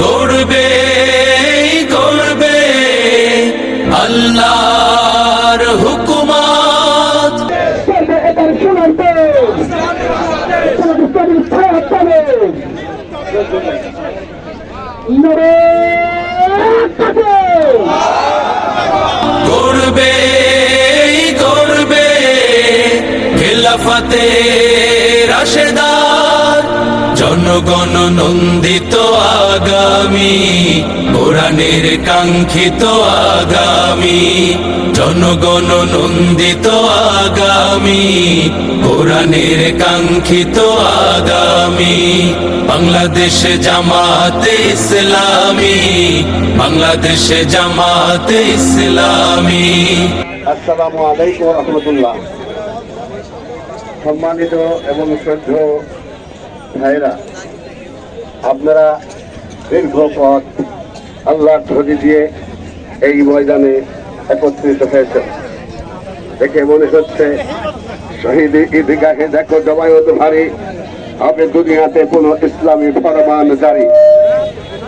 গড়বে গড়বে আল্লাহর হুকুমাত। গড়বে গড়বে খেলাফতে রাশেদার জনগণ নন্দিত আগামী, কোরআনের কাঙ্ক্ষিত আগামী, জনগণ নন্দিত আগামী, কোরআনের কাঙ্ক্ষিত আগামী, বাংলাদেশে জামাতে ইসলামী, বাংলাদেশে জামাতে ইসলামী। আসসালামু আলাইকুম রহমতুল্লাহ। সম্মানিত এবং শ্রদ্ধেয় ভাইরা, আপনারা দীর্ঘ পথ আল্লাহর ধরি দিয়ে এই ময়দানে একত্রিত হয়েছেন। দেখে মনে হচ্ছে, শহীদ ঈদগাহে দেখো জবায়ত ভারী, হবে দুনিয়াতে কোনো ইসলামী ফরমান জারি।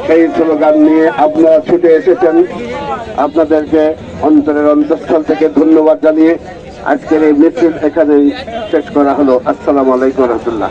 সেই স্লোগান নিয়ে আপনারা ছুটে এসেছেন। আপনাদেরকে অন্তরের অন্তঃস্থল থেকে ধন্যবাদ জানিয়ে আজকের এই মিছিল এখানেই শেষ করা হলো। আসসালামু আলাইকুম রহমতুল্লাহ।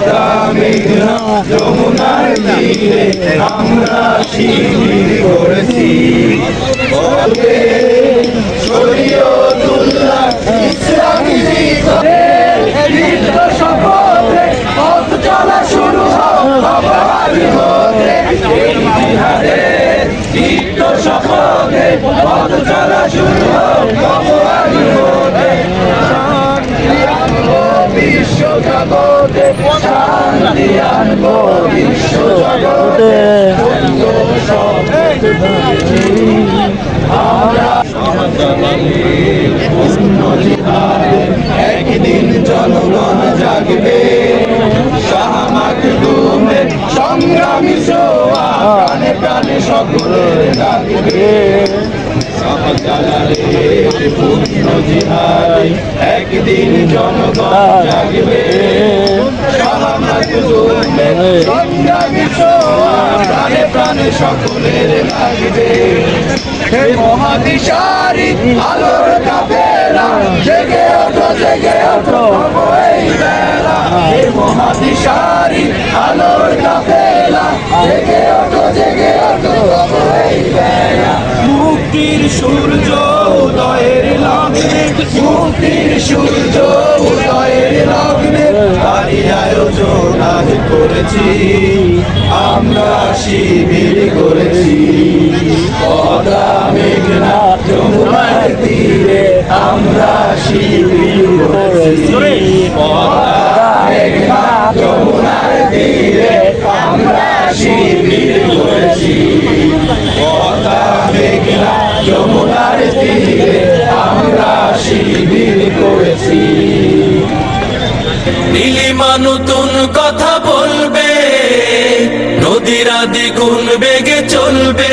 পদা মেঘনা যমুনার তীরে আমরা শিবির করেছি পদে শরীয়তুল্লাহ ইসলামী শপথে পথ চলা শুরু হবারি হতে এই জিহাদে দীর্ঘ শপথে পথ চলা শুরু হবারি হতে শান্তি আনব বিশ্ব জগতে শান্তি আনব বিশ্ব জগতে সুন্দর শপথ আমরা একদিন জনগণ জাগবে শাহমাক সোয়া প্রাণে প্রাণে সকলের ডাকবে সমাজালারে পূর্ণ জিহাদে একদিন জনগণ জাগবে শাহমাক দুমে সংগ্রামী প্রাণে প্রাণে সকলের লাগবে হে মহাদিশারি আলোর জেগে ওঠো জেগে ওঠো এই আলোর কাফেলা জেগে ওঠো জেগে ওঠো সূর্য উদয়ের লগ্নে মুক্তির সূর্য উদয়ের লগ্নে তারই আয়োজন আজ করেছি। আমরা শিবির করেছি। পদা মেঘনা আমরা শিবির করেছি। যমুনার তীরে আমরা শিবির করেছি। নীলিমা নতুন কথা বলবে নদীরা দ্বিগুণ বেগে চলবে।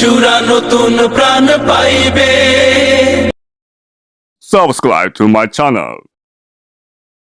শিশুরা নতুন প্রাণ পাইবে subscribe to my channel